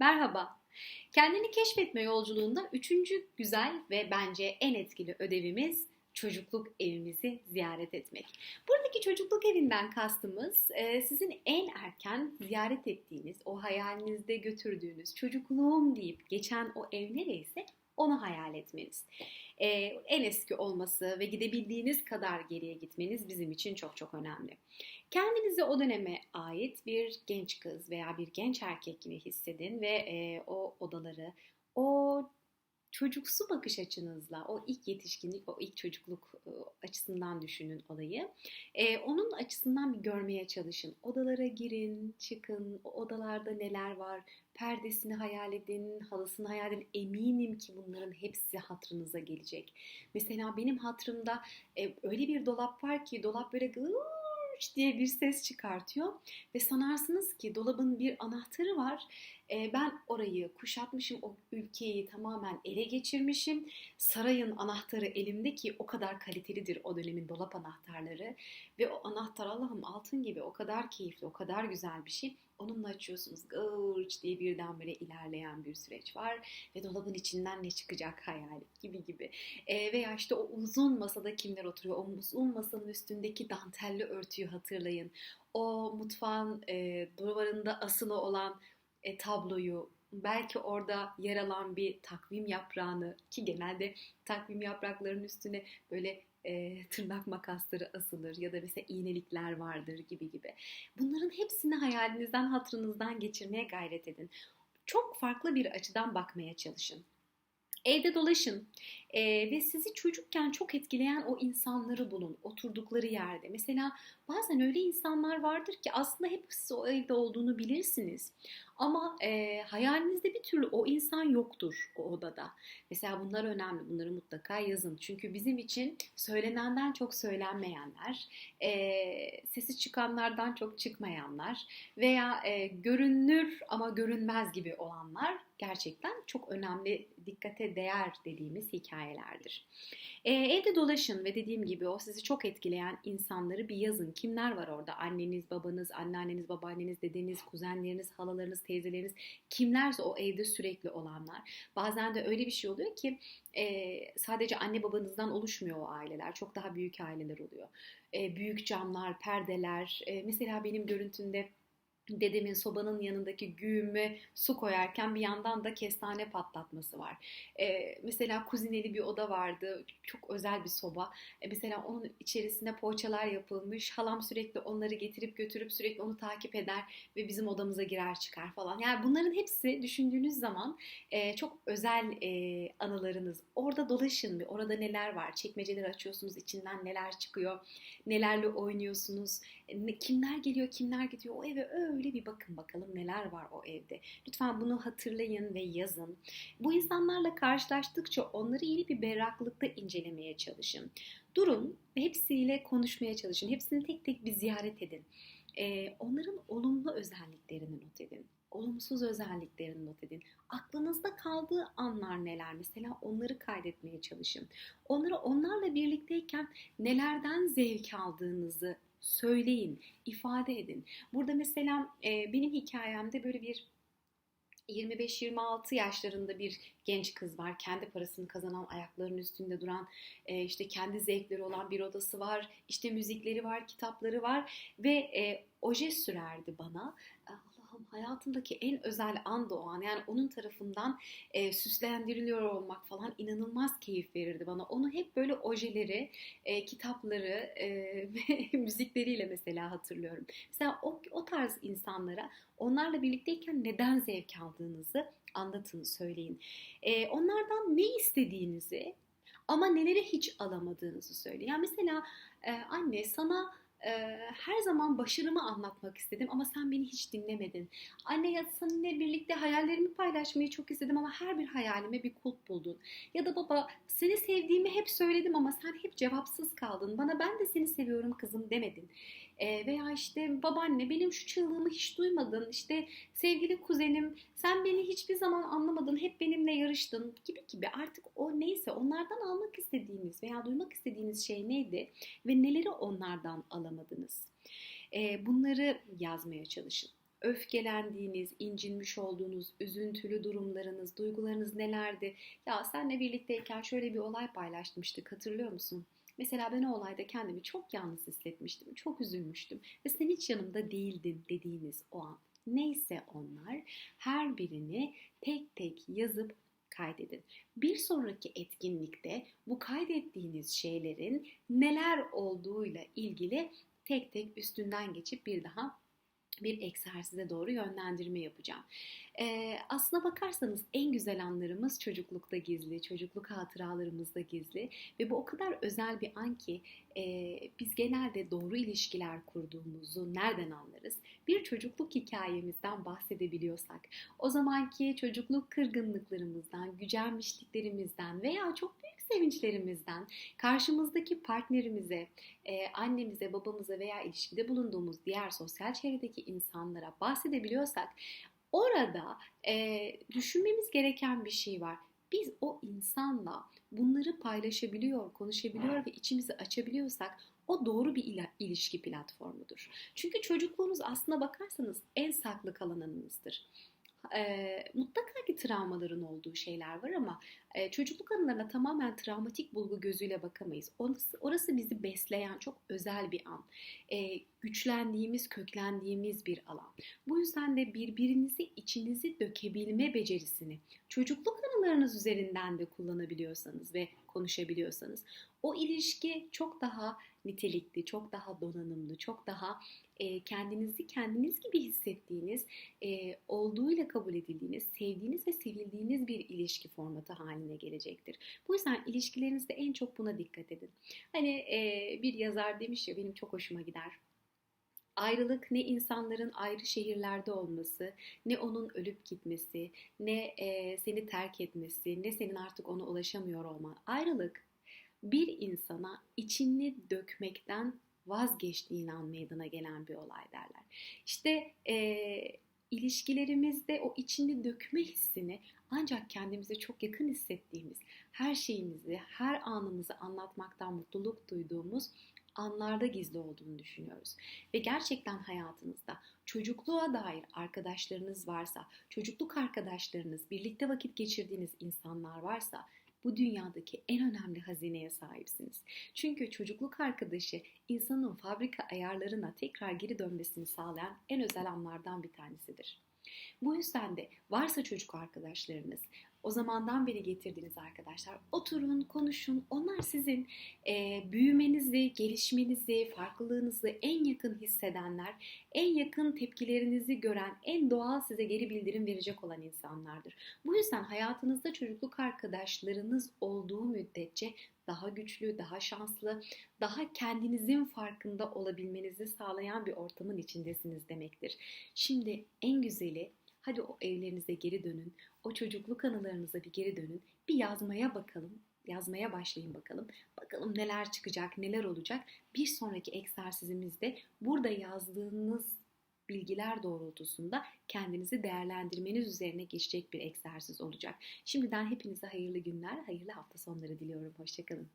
Merhaba. Kendini keşfetme yolculuğunda üçüncü güzel ve bence en etkili ödevimiz çocukluk evimizi ziyaret etmek. Buradaki çocukluk evinden kastımız e, sizin en erken ziyaret ettiğiniz, o hayalinizde götürdüğünüz çocukluğum deyip geçen o ev nereyse onu hayal etmeniz. E, en eski olması ve gidebildiğiniz kadar geriye gitmeniz bizim için çok çok önemli. Kendinizi o döneme ait bir genç kız veya bir genç erkek gibi hissedin ve e, o odaları, o çocuksu bakış açınızla, o ilk yetişkinlik, o ilk çocukluk e, açısından düşünün olayı. E, onun açısından bir görmeye çalışın. Odalara girin, çıkın, o odalarda neler var, perdesini hayal edin, halısını hayal edin. Eminim ki bunların hepsi hatırınıza gelecek. Mesela benim hatırımda e, öyle bir dolap var ki dolap böyle gııı diye bir ses çıkartıyor ve sanarsınız ki dolabın bir anahtarı var. E, ben orayı kuşatmışım, o ülkeyi tamamen ele geçirmişim. Sarayın anahtarı elimde ki o kadar kalitelidir o dönemin dolap anahtarları. Ve o anahtar Allah'ım altın gibi o kadar keyifli, o kadar güzel bir şey. Onunla açıyorsunuz gırç diye birden böyle ilerleyen bir süreç var. Ve dolabın içinden ne çıkacak hayal gibi gibi. E, veya işte o uzun masada kimler oturuyor? O uzun masanın üstündeki dantelli örtüyü hatırlayın. O mutfağın e, duvarında asılı olan e, tabloyu, belki orada yer alan bir takvim yaprağını ki genelde takvim yapraklarının üstüne böyle e, tırnak makasları asılır ya da mesela iğnelikler vardır gibi gibi. Bunların hepsini hayalinizden, hatırınızdan geçirmeye gayret edin. Çok farklı bir açıdan bakmaya çalışın. Evde dolaşın ee, ve sizi çocukken çok etkileyen o insanları bulun oturdukları yerde. Mesela bazen öyle insanlar vardır ki aslında hep siz o evde olduğunu bilirsiniz. Ama e, hayalinizde bir türlü o insan yoktur o odada. Mesela bunlar önemli. Bunları mutlaka yazın. Çünkü bizim için söylenenden çok söylenmeyenler, e, sesi çıkanlardan çok çıkmayanlar veya e, görünür ama görünmez gibi olanlar gerçekten çok önemli, dikkate değer dediğimiz hikayelerdir. E, evde dolaşın ve dediğim gibi o sizi çok etkileyen insanları bir yazın. Kimler var orada? Anneniz, babanız, anneanneniz, babaanneniz, dedeniz, kuzenleriniz, halalarınız, teyzeleriniz. Kimlerse o evde sürekli olanlar. Bazen de öyle bir şey oluyor ki e, sadece anne babanızdan oluşmuyor o aileler. Çok daha büyük aileler oluyor. E, büyük camlar, perdeler. E, mesela benim görüntümde dedemin sobanın yanındaki güğüme su koyarken bir yandan da kestane patlatması var. Ee, mesela kuzineli bir oda vardı. Çok özel bir soba. Ee, mesela onun içerisine poğaçalar yapılmış. Halam sürekli onları getirip götürüp sürekli onu takip eder ve bizim odamıza girer çıkar falan. Yani bunların hepsi düşündüğünüz zaman e, çok özel e, anılarınız. Orada dolaşın bir. Orada neler var? Çekmeceleri açıyorsunuz. içinden neler çıkıyor? Nelerle oynuyorsunuz? E, kimler geliyor? Kimler gidiyor? O eve öyle öyle bir bakın bakalım neler var o evde. Lütfen bunu hatırlayın ve yazın. Bu insanlarla karşılaştıkça onları iyi bir berraklıkta incelemeye çalışın. Durun ve hepsiyle konuşmaya çalışın. Hepsini tek tek bir ziyaret edin. Ee, onların olumlu özelliklerini not edin olumsuz özelliklerini not edin. Aklınızda kaldığı anlar neler? Mesela onları kaydetmeye çalışın. Onları onlarla birlikteyken nelerden zevk aldığınızı söyleyin, ifade edin. Burada mesela e, benim hikayemde böyle bir 25-26 yaşlarında bir genç kız var. Kendi parasını kazanan, ayaklarının üstünde duran, e, işte kendi zevkleri olan bir odası var. İşte müzikleri var, kitapları var ve e, oje sürerdi bana. Hayatımdaki en özel an da o an. Yani onun tarafından e, süslendiriliyor olmak falan inanılmaz keyif verirdi bana. Onu hep böyle ojeleri, e, kitapları e, ve müzikleriyle mesela hatırlıyorum. Mesela o, o tarz insanlara onlarla birlikteyken neden zevk aldığınızı anlatın, söyleyin. E, onlardan ne istediğinizi ama neleri hiç alamadığınızı söyleyin. Yani mesela e, anne sana her zaman başarımı anlatmak istedim ama sen beni hiç dinlemedin. Anne ya seninle birlikte hayallerimi paylaşmayı çok istedim ama her bir hayalime bir kulp buldun. Ya da baba seni sevdiğimi hep söyledim ama sen hep cevapsız kaldın. Bana ben de seni seviyorum kızım demedin. E, veya işte babaanne benim şu çığlığımı hiç duymadın. İşte sevgili kuzenim sen beni hiçbir zaman anlamadın. Hep benimle yarıştın gibi gibi. Artık o neyse onlardan almak istediğiniz veya duymak istediğiniz şey neydi ve neleri onlardan alamadınız. E, bunları yazmaya çalışın öfkelendiğiniz, incinmiş olduğunuz, üzüntülü durumlarınız, duygularınız nelerdi? Ya senle birlikteyken şöyle bir olay paylaşmıştık hatırlıyor musun? Mesela ben o olayda kendimi çok yalnız hissetmiştim, çok üzülmüştüm ve sen hiç yanımda değildin dediğiniz o an. Neyse onlar her birini tek tek yazıp kaydedin. Bir sonraki etkinlikte bu kaydettiğiniz şeylerin neler olduğuyla ilgili tek tek üstünden geçip bir daha bir egzersize doğru yönlendirme yapacağım. Ee, aslına bakarsanız en güzel anlarımız çocuklukta gizli, çocukluk hatıralarımızda gizli ve bu o kadar özel bir an ki e, biz genelde doğru ilişkiler kurduğumuzu nereden anlarız? Bir çocukluk hikayemizden bahsedebiliyorsak, o zamanki çocukluk kırgınlıklarımızdan, gücenmişliklerimizden veya çok sevinçlerimizden karşımızdaki partnerimize, e, annemize, babamıza veya ilişkide bulunduğumuz diğer sosyal çevredeki insanlara bahsedebiliyorsak orada e, düşünmemiz gereken bir şey var. Biz o insanla bunları paylaşabiliyor, konuşabiliyor ve içimizi açabiliyorsak o doğru bir ilişki platformudur. Çünkü çocukluğunuz aslına bakarsanız en saklı kalan anınızdır e, mutlaka ki travmaların olduğu şeyler var ama e, çocukluk anılarına tamamen travmatik bulgu gözüyle bakamayız. Orası, orası bizi besleyen çok özel bir an. E, güçlendiğimiz, köklendiğimiz bir alan. Bu yüzden de birbirinizi içinizi dökebilme becerisini çocukluk anılarınız üzerinden de kullanabiliyorsanız ve konuşabiliyorsanız o ilişki çok daha nitelikli, çok daha donanımlı, çok daha e, kendinizi kendiniz gibi hissettiğiniz, e, olduğuyla kabul edildiğiniz, sevdiğiniz ve sevildiğiniz bir ilişki formatı haline gelecektir. Bu yüzden ilişkilerinizde en çok buna dikkat edin. Hani e, bir yazar demiş ya benim çok hoşuma gider. Ayrılık ne insanların ayrı şehirlerde olması, ne onun ölüp gitmesi, ne seni terk etmesi, ne senin artık ona ulaşamıyor olman. Ayrılık bir insana içini dökmekten vazgeçtiğin an meydana gelen bir olay derler. İşte e, ilişkilerimizde o içini dökme hissini ancak kendimize çok yakın hissettiğimiz, her şeyimizi, her anımızı anlatmaktan mutluluk duyduğumuz anlarda gizli olduğunu düşünüyoruz. Ve gerçekten hayatınızda çocukluğa dair arkadaşlarınız varsa, çocukluk arkadaşlarınız, birlikte vakit geçirdiğiniz insanlar varsa bu dünyadaki en önemli hazineye sahipsiniz. Çünkü çocukluk arkadaşı insanın fabrika ayarlarına tekrar geri dönmesini sağlayan en özel anlardan bir tanesidir. Bu yüzden de varsa çocuk arkadaşlarınız, o zamandan beri getirdiğiniz arkadaşlar oturun, konuşun. Onlar sizin e, büyümenizi, gelişmenizi, farklılığınızı en yakın hissedenler, en yakın tepkilerinizi gören, en doğal size geri bildirim verecek olan insanlardır. Bu yüzden hayatınızda çocukluk arkadaşlarınız olduğu müddetçe daha güçlü, daha şanslı, daha kendinizin farkında olabilmenizi sağlayan bir ortamın içindesiniz demektir. Şimdi en güzeli Hadi o evlerinize geri dönün. O çocukluk anılarınıza bir geri dönün. Bir yazmaya bakalım. Yazmaya başlayın bakalım. Bakalım neler çıkacak, neler olacak. Bir sonraki egzersizimizde burada yazdığınız bilgiler doğrultusunda kendinizi değerlendirmeniz üzerine geçecek bir egzersiz olacak. Şimdiden hepinize hayırlı günler, hayırlı hafta sonları diliyorum. Hoşçakalın.